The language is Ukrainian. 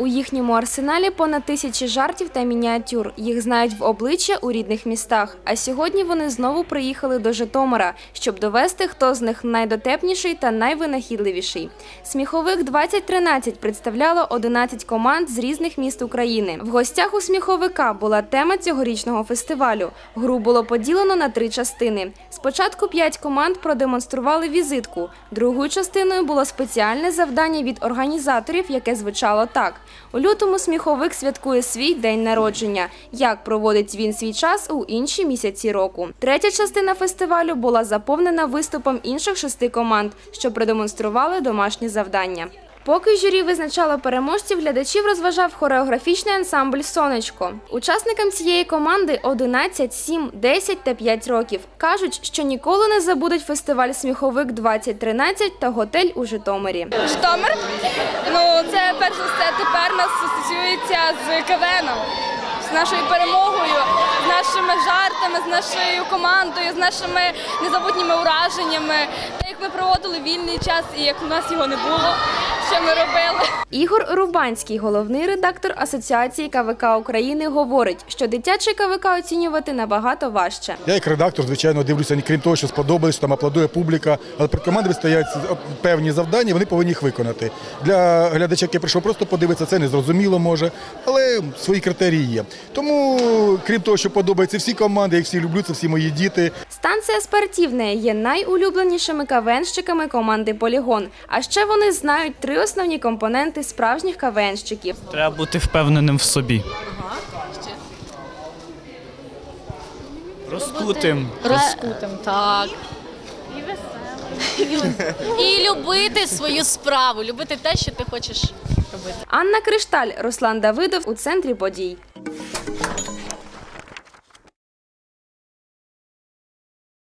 У їхньому арсеналі понад тисячі жартів та мініатюр. Їх знають в обличчя у рідних містах. А сьогодні вони знову приїхали до Житомира, щоб довести, хто з них найдотепніший та найвинахідливіший. Сміховик 2013 представляло 11 команд з різних міст України. В гостях у сміховика була тема цьогорічного фестивалю. Гру було поділено на три частини. Спочатку п'ять команд продемонстрували візитку. Другою частиною було спеціальне завдання від організаторів, яке звучало так: у лютому сміховик святкує свій день народження. Як проводить він свій час у інші місяці року? Третя частина фестивалю була заповнена виступом інших шести команд, що продемонстрували домашні завдання. Поки журі визначало переможців, глядачів розважав хореографічний ансамбль Сонечко. Учасникам цієї команди 11, 7, 10 та 5 років. Кажуть, що ніколи не забудуть фестиваль Сміховик 2013 та готель у Житомирі. Житомир. Ну, це перш за все тепер нас асоціюється з КВНом, з нашою перемогою, з нашими жартами, з нашою командою, з нашими незабутніми ураженнями. Те, як ми проводили вільний час і як у нас його не було, що ми робили. Ігор Рубанський, головний редактор Асоціації КВК України, говорить, що дитячий КВК оцінювати набагато важче. Я як редактор, звичайно, дивлюся, ні крім того, що сподобалось, там аплодує публіка, але перед командами стоять певні завдання, вони повинні їх виконати. Для глядача, який прийшов просто подивитися, це незрозуміло може, але свої критерії є. Тому, крім того, що подобаються всі команди, я їх всі люблю, це всі мої діти. Станція спортивна є найулюбленішими кавенщиками команди Полігон. А ще вони знають три основні компоненти справжніх кавенщиків. Треба бути впевненим в собі. Розкутим. Розкутим, так. І веселим. І любити свою справу, любити те, що ти хочеш робити. Анна Кришталь, Руслан Давидов у центрі подій.